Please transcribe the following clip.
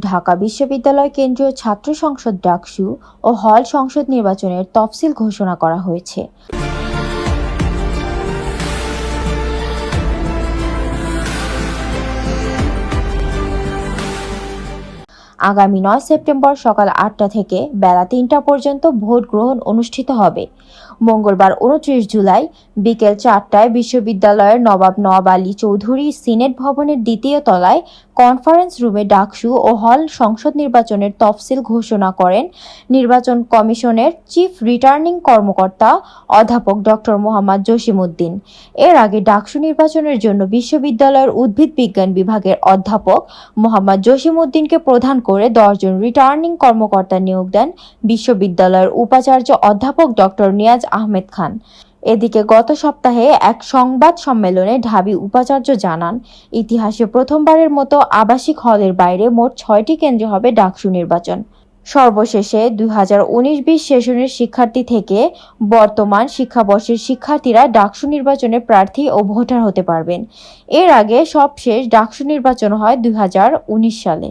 ঢাকা বিশ্ববিদ্যালয় কেন্দ্রীয় ছাত্র সংসদ ডাকসু ও হল সংসদ নির্বাচনের তফসিল ঘোষণা করা হয়েছে। আগামী নয় সেপ্টেম্বর সকাল আটটা থেকে বেলা তিনটা পর্যন্ত ভোট গ্রহণ অনুষ্ঠিত হবে। মঙ্গলবার উনত্রিশ জুলাই বিকেল চারটায় বিশ্ববিদ্যালয়ের নবাব নওয়াব আলী চৌধুরী সিনেট ভবনের দ্বিতীয় তলায় কনফারেন্স রুমে ডাকসু ও হল সংসদ নির্বাচনের তফসিল ঘোষণা করেন নির্বাচন কমিশনের চিফ রিটার্নিং কর্মকর্তা অধ্যাপক ডক্টর মোহাম্মদ জসিমউদ্দিন। এর আগে ডাকসু নির্বাচনের জন্য বিশ্ববিদ্যালয়ের উদ্ভিদ বিজ্ঞান বিভাগের অধ্যাপক মোহাম্মদ জসিমউদ্দিনকে প্রধান করে দশজন রিটার্নিং কর্মকর্তা নিয়োগ দেন। বিশ্ববিদ্যালয়ের উপাচার্য অধ্যাপক ডক্টর নিয়াজ আহমেদ খান। এদিকে গত সপ্তাহে এক সংবাদ সম্মেলনে ঢাবি উপাচার্য জানান, ইতিহাসে প্রথমবারের মতো আবাসিক হলের বাইরে মোট ছয়টি কেন্দ্রে হবে ডাকসু নির্বাচন। সর্বশেষে দুই হাজার উনিশ বিশ সেশনের শিক্ষার্থী থেকে বর্তমান শিক্ষাবর্ষের শিক্ষার্থীরা ডাকসু নির্বাচনে প্রার্থী ও ভোটার হতে পারবেন। এর আগে সবশেষ ডাকসু নির্বাচন হয় দুই হাজার উনিশ সালে।